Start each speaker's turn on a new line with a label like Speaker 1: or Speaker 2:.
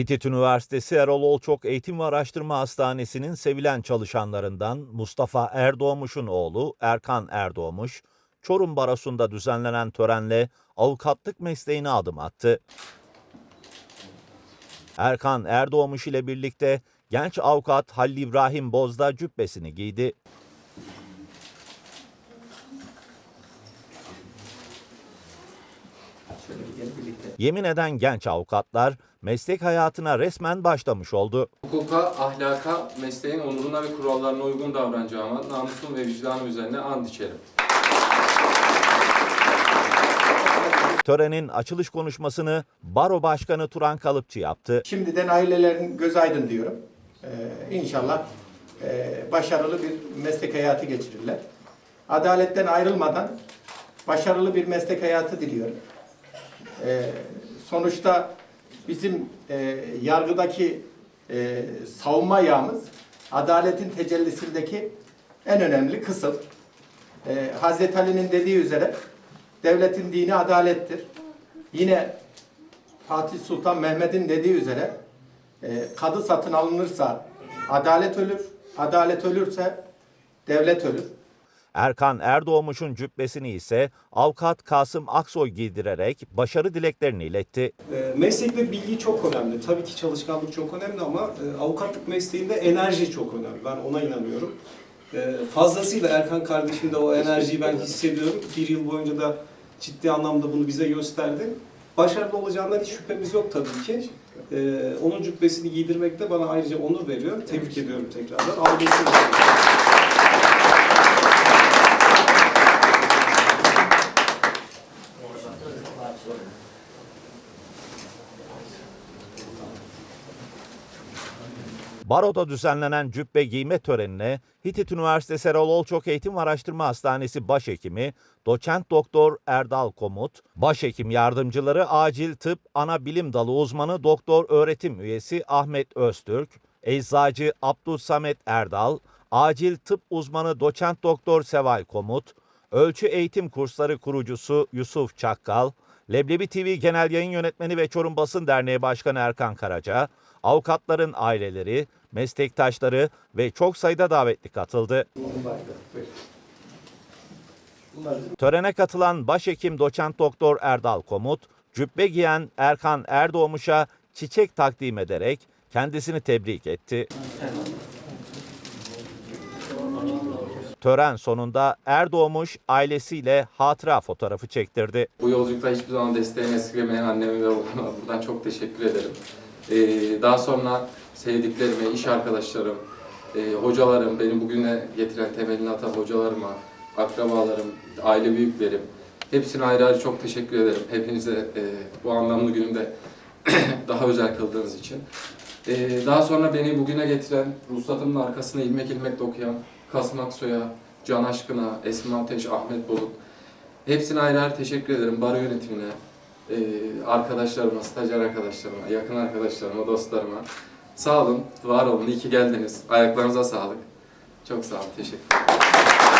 Speaker 1: Hitit Üniversitesi Erol Olçok Eğitim ve Araştırma Hastanesi'nin sevilen çalışanlarından Mustafa Erdoğmuş'un oğlu Erkan Erdoğmuş, Çorum Barosu'nda düzenlenen törenle avukatlık mesleğine adım attı. Erkan Erdoğmuş ile birlikte genç avukat Halil İbrahim Bozda cübbesini giydi. Yemin eden genç avukatlar meslek hayatına resmen başlamış oldu.
Speaker 2: Hukuka, ahlaka, mesleğin onuruna ve kurallarına uygun davranacağıma, namusum ve vicdanım üzerine and içerim.
Speaker 1: Törenin açılış konuşmasını Baro Başkanı Turan Kalıpçı yaptı.
Speaker 3: Şimdiden ailelerin göz aydın diyorum. Ee, inşallah e, başarılı bir meslek hayatı geçirirler. Adaletten ayrılmadan başarılı bir meslek hayatı diliyorum. Ee, sonuçta bizim e, yargıdaki e, savunma ayağımız adaletin tecellisindeki en önemli kısım. E, Hazreti Ali'nin dediği üzere devletin dini adalettir. Yine Fatih Sultan Mehmet'in dediği üzere e, kadı satın alınırsa adalet ölür, adalet ölürse devlet ölür.
Speaker 1: Erkan Erdoğmuş'un cübbesini ise avukat Kasım Aksoy giydirerek başarı dileklerini iletti.
Speaker 4: E, Meslekte bilgi çok önemli. Tabii ki çalışkanlık çok önemli ama e, avukatlık mesleğinde enerji çok önemli. Ben ona inanıyorum. E, Fazlasıyla Erkan kardeşim de o enerjiyi ben hissediyorum. Bir yıl boyunca da ciddi anlamda bunu bize gösterdi. Başarılı olacağından hiç şüphemiz yok tabii ki. E, Onun cübbesini giydirmek de bana ayrıca onur veriyor. Tebrik ediyorum tekrardan. Ailesi
Speaker 1: Baro'da düzenlenen cübbe giyme törenine Hitit Üniversitesi Erol Olçok Eğitim ve Araştırma Hastanesi Başhekimi Doçent Doktor Erdal Komut, Başhekim Yardımcıları Acil Tıp Ana Bilim Dalı Uzmanı Doktor Öğretim Üyesi Ahmet Öztürk, Eczacı Abdülsamet Erdal, Acil Tıp Uzmanı Doçent Doktor Seval Komut, Ölçü Eğitim Kursları kurucusu Yusuf Çakkal, Leblebi TV Genel Yayın Yönetmeni ve Çorum Basın Derneği Başkanı Erkan Karaca, avukatların aileleri, meslektaşları ve çok sayıda davetli katıldı. Törene katılan Başhekim Doçent Doktor Erdal Komut, cübbe giyen Erkan Erdoğmuş'a çiçek takdim ederek kendisini tebrik etti. Tören sonunda Erdoğmuş ailesiyle hatıra fotoğrafı çektirdi.
Speaker 2: Bu yolculukta hiçbir zaman desteğini esirgemeyen anneme ve babama buradan çok teşekkür ederim. Ee, daha sonra sevdiklerime, iş arkadaşlarım, e, hocalarım, beni bugüne getiren temelini atan hocalarıma, akrabalarım, aile büyüklerim, hepsine ayrı ayrı çok teşekkür ederim. Hepinize e, bu anlamlı günümde daha özel kıldığınız için. Ee, daha sonra beni bugüne getiren, ruhsatımın arkasına ilmek ilmek dokuyan Kasım Aksoy'a, Can Aşkın'a, Esma Ateş, Ahmet Bulut, Hepsine ayrı ayrı teşekkür ederim. Baro yönetimine, e, arkadaşlarıma, stajyer arkadaşlarıma, yakın arkadaşlarıma, dostlarıma. Sağ olun, var olun, iyi ki geldiniz. Ayaklarınıza sağlık. Çok sağ olun, teşekkür ederim.